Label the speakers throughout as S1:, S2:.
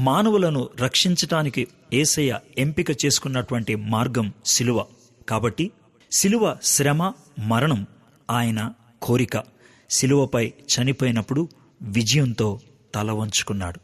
S1: మానవులను రక్షించటానికి ఏసయ్య ఎంపిక చేసుకున్నటువంటి మార్గం శిలువ కాబట్టి శిలువ శ్రమ మరణం ఆయన కోరిక. శిలువపై చనిపోయినప్పుడు విజయంతో తల వంచుకున్నాడు.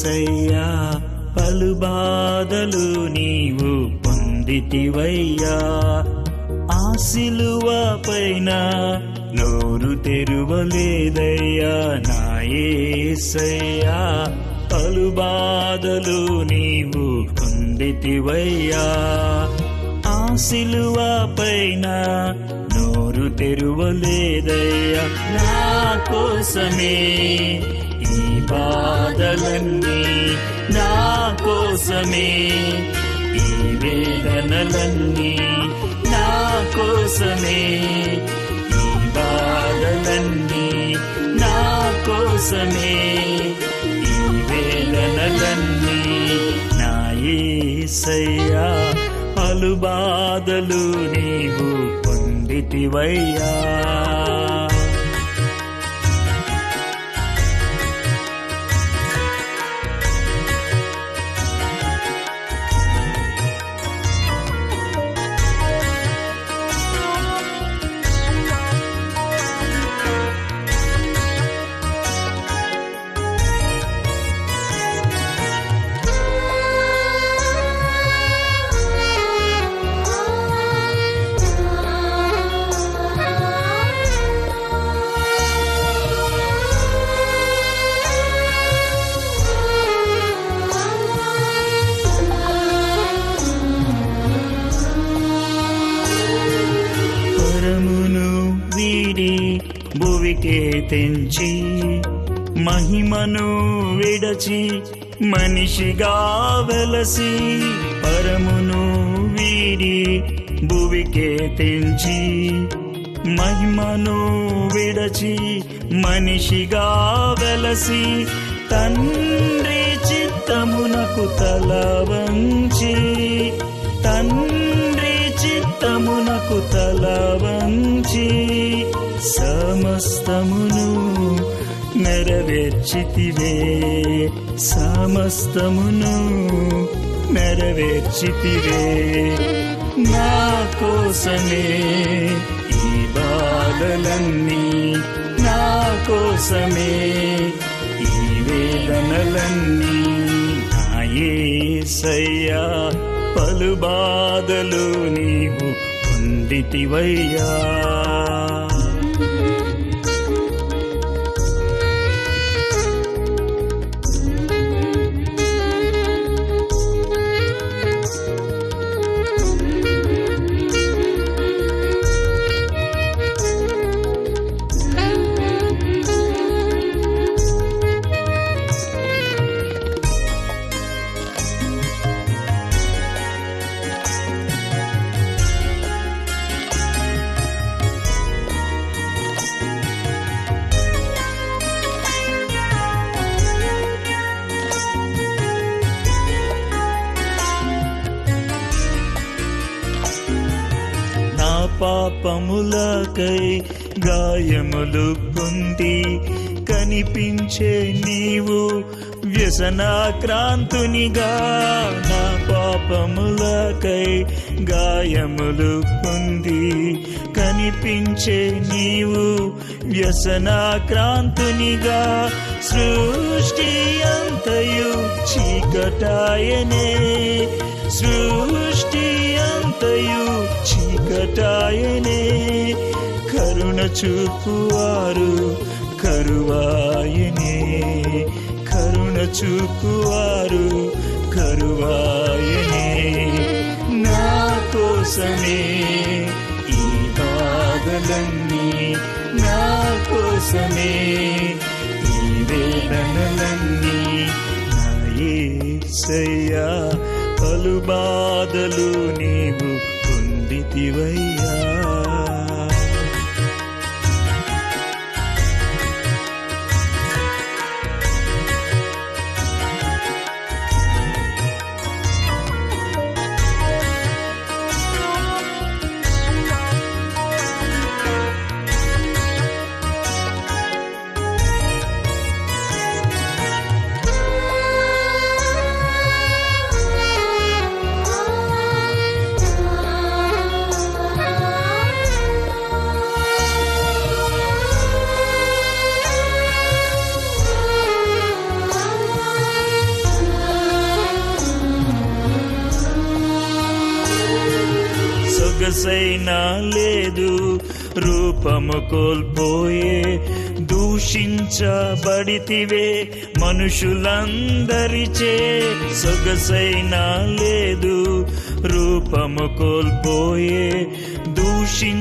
S1: యేసయ్యా పలు బాధలు నీవు పొందితివయ్యా. ఆశిలువ పైన నోరు తెరువలేదయ్యా నా యేసయ్యా. పలు బాధలు నీవు పొందితివయ్యా. ఆశిలువ పైన నోరు తెరువలేదయ్యా నా కోసమే ఈ బాధలన్నీ నా కోసమే. ఈ వేదనలన్నీ నా కోసమే. ఈ బాధలన్నీ నా కోసమే. ఈ వేదనలన్నీ నా ఏసయ్యా పలు బాధలు నీవు పొందితివయ్యా. పరమును వీడి భువికే తెంచి మహిమను విడచి మనిషిగా వెలసి పరమును వీడి భువికే తెంచి మహిమను విడచి మనిషిగా వెలసి తండ్రి చిత్తమునకు తల వంచి తండ్రి చిత్తమునకు తల వంచి సమస్తమును నెరవేర్చితివే. సమస్తమును నెరవేర్చితివే. నా కోసమే ఈ బాధలన్నీ. నా కోసమే ఈ వేదనలన్నీ. నా సయ్యా పలు బాధలు నీవు పొందితివయ్యా. పాపములకై గాయములు పొంది కనిపించే నీవు వ్యసనాక్రాంతునిగా. నా పాపములకై గాయములు పొంది కనిపించే నీవు వ్యసనాక్రాంతునిగా. సృష్టి అంతయు చీకటాయనే. సృష్టి అంతయు చీకటాయనే కరుణ చూపువారు కరువాయనే. కరుణ చూపువారు కరువాయనే. నా కోసమే ఈ బాధలన్నీ. నా కోసమే ఈ వేదనలన్నీ. నాయే సయ్యా పలు బాధలు నీవు పొందితివయ్యా సొగసైనా లేదు రూపము కోల్పోయే దూషించబడితివే మనుషులందరిచే. సొగసైనా లేదు రూపము కోల్పోయే దూషించబడితివే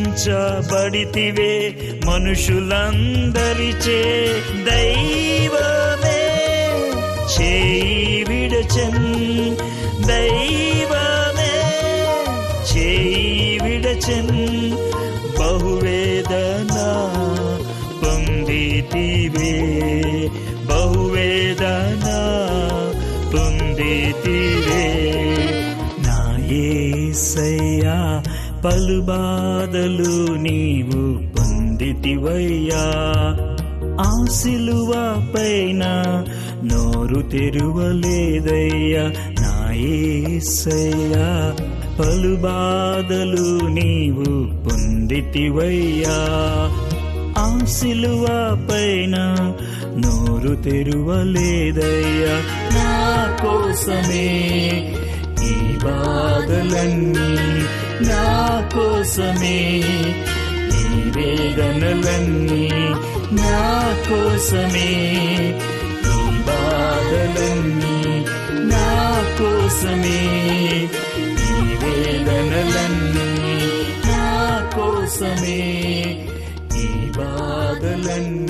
S1: మనుషులందరిచే. దైవమే చేయి విడచన్ దైవ విడచన్ బహువేదన పొందితివే. బహువేదనా పొందితివే. నా యేసయ్యా పలు బాధలు నీవు పొందితివయ్యా. ఆ సిలువ పైన నోరు తెరువలేదయ్యా. నా యేసయ్యా పలు బాధలు నీవు పొందితివయ్యా. ఆ సిలువ పైన నోరు తెరువలేదయ్యా. నా కోసమే ఈ బాధలన్నీ నా కోసమే ఈ వేదనలన్నీ నా కోసమే ఈ బాధలన్నీ నా కోసమే. விசுவாசமே நீ பாதலன்